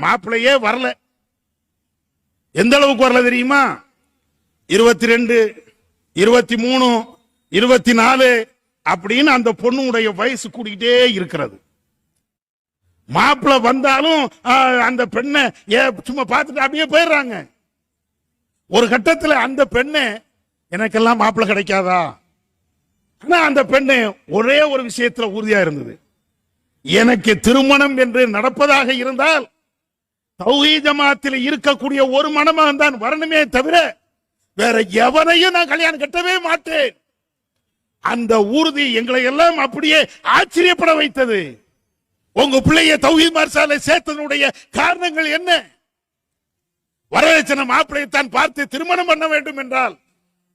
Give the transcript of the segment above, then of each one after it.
மாப்பிள்ளையே வரல. எந்த அளவுக்கு வரல தெரியுமா? இருபத்தி ரெண்டு இருபத்தி மூணு இருபத்தி நாலு அப்படின்னு அந்த பொண்ணுடைய வயசு கூடிக்கிட்டே இருக்கிறது. மாப்பிள்ள வந்தாலும் அந்த பெண்ணை ஏ சும்மா பார்த்துட்டு அப்படியே போயிடுறாங்க. ஒரு கட்டத்தில் அந்த பெண்ணு எனக்கெல்லாம் மாப்பிள்ள கிடைக்காதா? ஆனா அந்த பெண்ணு ஒரே ஒரு விஷயத்துல உறுதியா இருந்தது. எனக்கு திருமணம் என்று நடப்பதாக இருந்தால் தௌஹீ ஜமாத்தில் இருக்கக்கூடிய ஒரு மணமகன் தான் வரணுமே தவிர வேற எவனையும் நான் கல்யாணம் கட்டவே மாட்டேன். அந்த உறுதி எங்களை எல்லாம் அப்படியே ஆச்சரியப்பட வைத்தது. உங்க பிள்ளைய தௌஹீத் மார்சாலை சேர்த்ததனுடைய காரணங்கள் என்ன? வரதட்சணை மாப்பிள்ளையத்தான் பார்த்து திருமணம் பண்ண வேண்டும் என்றால்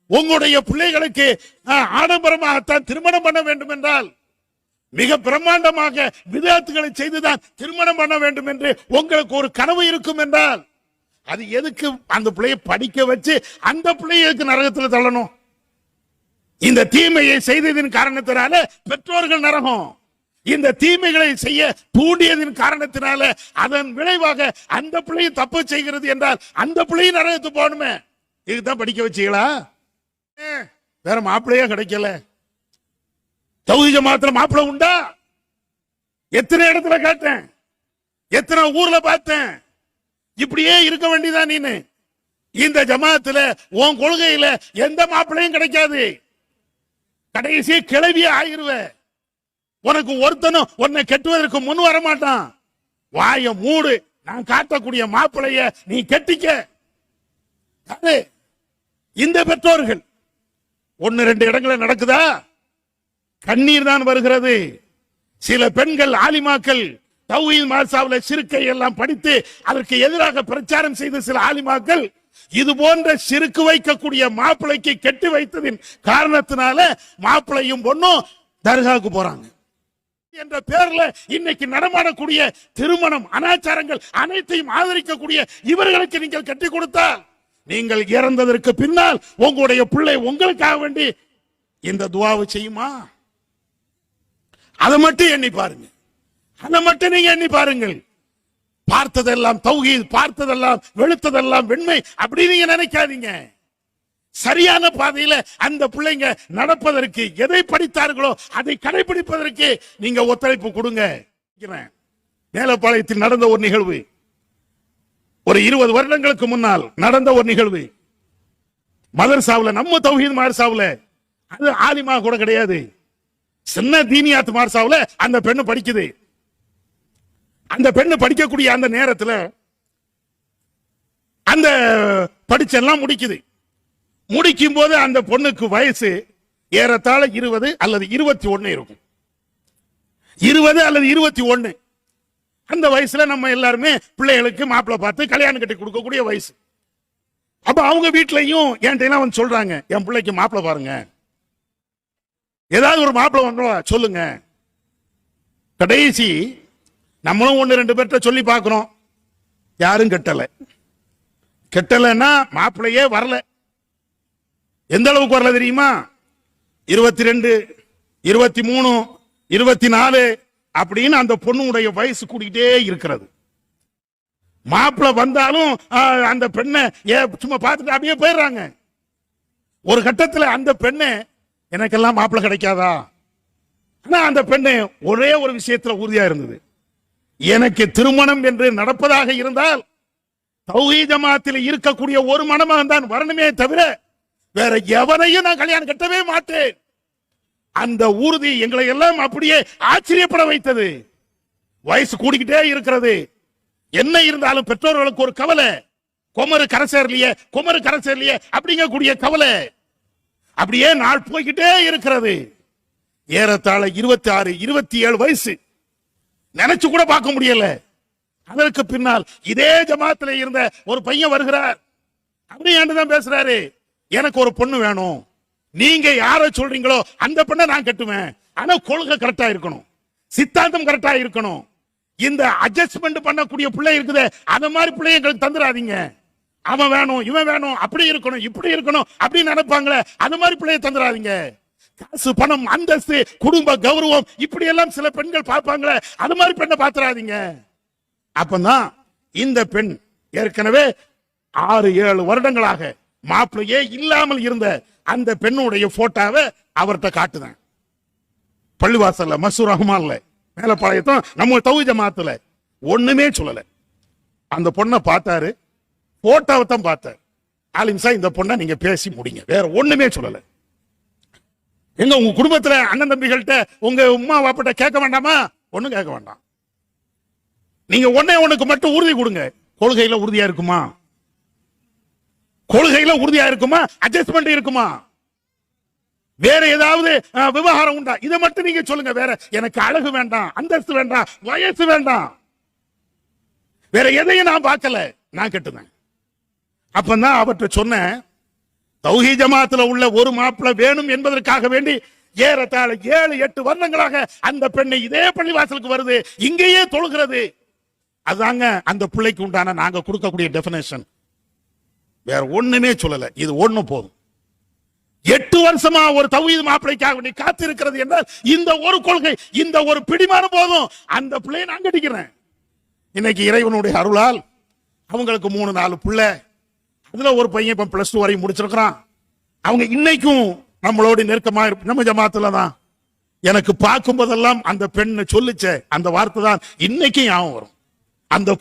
உங்களுடைய பிள்ளைகளுக்கு ஆடம்பரமாகத்தான் திருமணம் பண்ண வேண்டும் என்றால் மிக பிரம்மாண்டமாக விதத்துகளை செய்துதான் திருமணம் பண்ண வேண்டும் என்று உங்களுக்கு ஒரு கனவு இருக்கும் என்றால் அது எதுக்கு அந்த பிள்ளையை படிக்க வச்சு அந்த பிள்ளைகளுக்கு நரகத்துல தள்ளணும்? இந்த தீமையை செய்ததின் காரணத்தினால பெற்றோர்கள் நரகம். இந்த தீமைகளை செய்ய தூண்டியதின் காரணத்தினால அதன் விளைவாக அந்த பிள்ளையும் தப்பு செய்கிறது என்றால் அந்த பிள்ளையும் நரகத்து போகணுமே. இதுதான் படிக்க வச்சீங்களா ஏ, வேற மாப்பிள்ளையே கிடைக்கல. தௌஹி ஜமாத்துல மாப்பிள்ள உண்டா? எத்தனை இடத்துல கேட்டேன். எத்தனை ஊர்ல பார்த்தேன். இப்படியே இருக்க வேண்டியதான் நீனு? இந்த ஜமாத்துல உன் கொள்கையில எந்த மாப்பிள்ளையும் கிடைக்காது. கடைசி கிளவியே ஆயிருவ. உனக்கு ஒருத்தனும் உன்னை கெட்டுவதற்கு முன் வர மாட்டான் வாய மூடு. நான் காட்டக்கூடிய மாப்பிளைய நீ கெட்டிக்க. இந்த பெற்றோர்கள். ஒன்னு ரெண்டு இடங்களில் நடக்குதா? கண்ணீர் தான் வருகிறது. சில பெண்கள் ஆலிமாக்கள் தௌஹீத் மாசாவுல சிறுக்கை எல்லாம் படித்து அதற்கு எதிராக பிரச்சாரம் செய்த சில ஆலிமாக்கள் இது போன்ற சிறுக்கு வைக்கக்கூடிய மாப்பிளைக்கு கெட்டு வைத்ததின் காரணத்தினால மாப்பிளையும் பொண்ணும் தர்காவுக்கு போறாங்க. என்ற பேர்ல இன்னைக்கு நடமாடக்கூடிய திருமணம் அனாச்சாரங்கள் அனைத்தையும் ஆதரிக்கக்கூடிய இவர்களுக்கு நீங்கள் கட்டி கொடுத்தால் நீங்கள் இறந்ததற்கு பின்னால் உங்களுடைய பிள்ளை உங்களுக்காக வேண்டி இந்த துவாவை செய்யுமா? அதை மட்டும் எண்ணி பாருங்க. அதை மட்டும் நீங்க எண்ணி பாருங்கள். பார்த்ததெல்லாம் தௌஹீத் பார்த்ததெல்லாம் வெளுத்ததெல்லாம் வெண்மை அப்படி நீங்க நினைக்காதீங்க. சரியான பாதையில அந்த பிள்ளைங்க நடப்பதற்கு எதை படித்தார்களோ அதை கடைபிடிப்பதற்கு நீங்க ஒத்துழைப்பு கொடுங்க. மேலப்பாளையத்தில் நடந்த ஒரு நிகழ்வு. ஒரு இருபது வருடங்களுக்கு முன்னால் நடந்த ஒரு நிகழ்வு. மதர்சாவுல நம்ம தௌஹீத் மதர்சாவுல. அது ஆலிமா கூட கிடையாது. சின்ன தீனியாத்து மார்சாவுல அந்த பெண்ணு படிக்குது. அந்த பெண்ணு படிக்கக்கூடிய அந்த நேரத்தில் அந்த படிச்செல்லாம் முடிக்குது. முடிக்கும் போது அந்த பொண்ணுக்கு வயசு ஏறத்தாழ இருபது அல்லது இருபத்தி ஒன்று இருக்கும். இருபது அல்லது இருபத்தி ஒன்று அந்த வயசுல நம்ம எல்லாருமே பிள்ளைகளுக்கு மாப்பிள்ளை பார்த்து கல்யாணம் கட்டி கொடுக்கக்கூடிய வயசு. அப்ப அவங்க வீட்லயும் என்கிட்ட வந்து சொல்றாங்க என் பிள்ளைக்கு மாப்பிள்ளை பாருங்க. ஏதாவது ஒரு மாப்பிள்ளை வந்தோம் சொல்லுங்க. கடைசி நம்மளும் ஒன்று ரெண்டு பேர்கிட்ட சொல்லி பார்க்குறோம். யாரும் கெட்டலை. கெட்டலைன்னா மாப்பிள்ளையே வரல. எந்த அளவுக்கு வரல தெரியுமா? இருபத்தி ரெண்டு இருபத்தி மூணு இருபத்தி நாலு அப்படின்னு அந்த பொண்ணுடைய வயசு கூடிக்கிட்டே இருக்கிறது. மாப்பிள்ளை வந்தாலும் அந்த பெண்ணை ஏ சும்மா பார்த்துட்டு அப்படியே போயிடுறாங்க. ஒரு கட்டத்தில் அந்த பெண்ணை எனக்கெல்லாம் மாப்பிள்ளை கிடைக்காதா? ஆனா அந்த பெண்ணை ஒரே ஒரு விஷயத்துல உறுதியா இருந்தது. எனக்கு திருமணம் என்று நடப்பதாக இருந்தால் தௌஹீ ஜமாத்தில் இருக்கக்கூடிய ஒரு மணமகன் தான் வரணுமே தவிர வேற எவனையும் நான் கல்யாணம் கட்டவே மாட்டேன். அந்த உறுதி எங்களை எல்லாம் அப்படியே ஆச்சரியப்பட வைத்தது. வயசு கூடிக்கிட்டே இருக்கிறது. என்ன இருந்தாலும் பெற்றோர்களுக்கு ஒரு கவலை. குமரு கரை சேரலையே குமரு கரை சேரலையே அப்படிங்கக்கூடிய கவலை. அப்படியே நாள் போய்கிட்டே இருக்கிறது. ஏறத்தாழ இருபத்தி ஆறு இருபத்தி ஏழு வயசு. நினைச்சு கூட பார்க்க முடியல. அதற்கு பின்னால் இதே ஜமாத்துல இருந்த ஒரு பையன் வருகிறார். அப்படி தான் பேசுறாரு? எனக்கு ஒரு பொண்ணு வேணும். நீங்க யார சொல்றீங்களோ அந்த பெண்ணை நான் கட்டுவேன். ஆனா கொள்கை கரெக்டா இருக்கணும். சித்தாந்தம் கரெக்டா இருக்கணும். இந்த அட்ஜஸ்ட்மெண்ட் பண்ணக்கூடிய பிள்ளை இருக்குது அந்த மாதிரி பிள்ளை எங்களுக்கு தந்துடாதீங்க அவன் வேணும் இவன் வேணும் அப்படி இருக்கணும் இப்படி இருக்கணும் அப்படின்னு நினைப்பாங்களே. அந்த மாதிரி பிள்ளைய தந்துடாதீங்க காசு பணம் அந்தஸ்து குடும்ப கௌரவம் இப்படி எல்லாம் சில பெண்கள் பார்ப்பாங்களே. அது மாதிரி பெண்ணை பாத்துறாதீங்க அப்பதான் இந்த பெண் ஏற்கனவே ஆறு ஏழு வருடங்களாக மாப்பிள்ளையே இல்லாமல் இருந்த அந்த பெண்ணுடைய போட்டோவை அவர்கிட்ட காட்டுதான் பள்ளிவாசல்ல மசூர் ரஹ்மான்ல. மேலப்பாளையத்தும் நம்ம தௌஹீத் மாத்துல ஒண்ணுமே சொல்லல. அந்த பொண்ணை பார்த்தாரு. போட்டோவை தான் பார்த்தேன். ஆலிம் சார் இந்த பொண்ணை நீங்க பேசி முடிங்க. வேற ஒண்ணுமே சொல்லல. எங்க உங்க குடும்பத்துல அண்ணன் தம்பிகள்கிட்ட உங்க உமா வாப்பிட்ட கேட்க வேண்டாமா? ஒண்ணும் கேட்க வேண்டாம். நீங்க ஒன்னே ஒண்ணுக்கு மட்டும் உறுதி கொடுங்க. கொள்கையில உறுதியா இருக்குமா? கொள்கையில உறுதியா இருக்குமா? அட்ஜஸ்ட்மெண்ட் இருக்குமா? வேற ஏதாவது விவகாரம் உண்டா? இதை மட்டும் நீங்க சொல்லுங்க. வேற எனக்கு அழகு வேண்டாம் அந்தஸ்து வேண்டாம் வயசு வேண்டாம். வேற எதையும் நான் பார்க்கல. நான் கெட்டுனேன். அப்பதான் அவற்றை சொன்னேன் தௌஹி ஜமாத்துல உள்ள ஒரு மாப்பிள்ள வேணும் என்பதற்காக வேண்டி ஏறத்தாழ ஏழு எட்டு வருடங்களாக அந்த பெண்ணை இதே பள்ளிவாசலுக்கு வருது இங்கேயே தொழுகிறது. அதுதாங்க அந்த பிள்ளைக்கு உண்டான நாங்க கொடுக்கக்கூடிய டெபினேஷன் வேற ஒண்ணுமே சொல்லல இது ஒண்ணு போதும். எட்டு வருஷமா ஒரு தௌஹீத் மாப்பிளைக்காக வேண்டி காத்திருக்கிறது என்றால் இந்த ஒரு கொள்கை இந்த ஒரு பிடிமான போதும். அந்த பிள்ளையை நான் கட்டிக்கிறேன். இன்னைக்கு இறைவனுடைய அருளால் அவங்களுக்கு மூணு நாலு பிள்ளை இதுல ஒரு பையன் இப்ப பிளஸ் டூ வரையும் முடிச்சிருக்கிறான். அவங்க இன்னைக்கும் நம்மளோட நெருக்கமா இருப்ப நம்ம ஜமாத்துல தான். எனக்கு பார்க்கும் போதெல்லாம் அந்த பெண்ணை சொல்லுச்சே அந்த வார்த்தை தான் இன்னைக்கும் ஞாபகம் வரும். அந்த